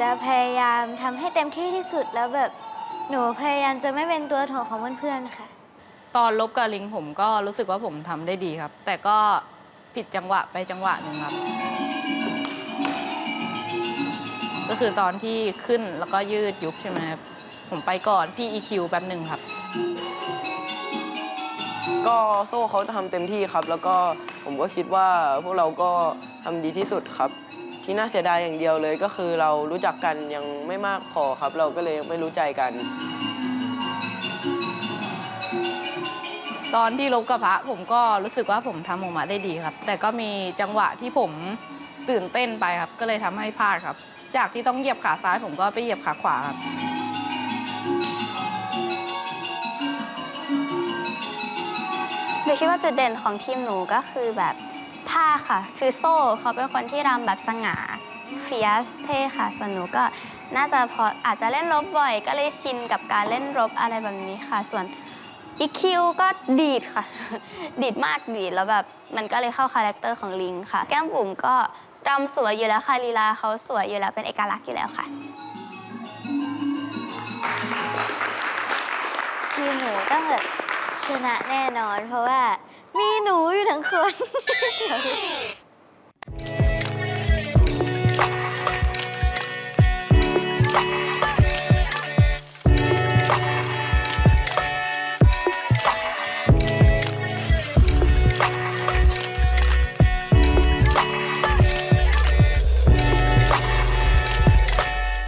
จะพยายามทำให้เต็มที่ที่สุดแล้วแบบหนูพยายามจะไม่เป็นตัวถ่วงของเพื่อนๆค่ะ ตอนลบกับลิงผมก็รู้สึกว่าผมทำได้ดีครับ แต่ก็ผิดจังหวะไปจังหวะหนึ่งครับ ก็คือตอนที่ขึ้นแล้วก็ยืดยุบใช่ไหมครับผมไปก่อนพี่ EQ แป๊บหนึ่งครับ ก็โซ่เขาทำเต็มที่ครับ แล้วก็ผมก็คิดว่าพวกเราก็ทำดีที่สุดครับ ที่น่าเสียดายอย่างเดียวเลยก็คือเรารู้จักกันยังไม่มากพอครับ เราก็เลยยังไม่รู้ใจกัน ตอนที่ลบกับพระผมก็รู้สึกว่าผมทำออกมาได้ดีครับ แต่ก็มีจังหวะที่ผมตื่นเต้นไปครับ ก็เลยทำให้พลาดครับ จากที่ต้องเหยียบขาซ้ายผมก็ไปเหยียบขาขวาครับหนูคิดว่าจุดเด่นของทีมหนูก็คือแบบ ท่าค่ะ คือโซ่เขาเป็นคนที่รำแบบสง่าเฟียสเท่ค่ะ ส่วนหนูก็น่าจะพออาจจะเล่นรบบ่อย ก็เลยชินกับการเล่นรบอะไรแบบนี้ค่ะ ส่วนอีคิวก็ดีดค่ะ ดีดมากดีดแล้วแบบมันก็เลยเข้าคาแรคเตอร์ของลิงค่ะ แก้มบุ๋มก็รำสวยอยู่แล้วค่ะลีลาเขาสวยอยู่แล้วเป็นเอกลักษณ์อยู่แล้วค่ะทีมหนูต้องแบบชนะแน่นอนเพราะว่า มีหนูอยู่ทั้งคน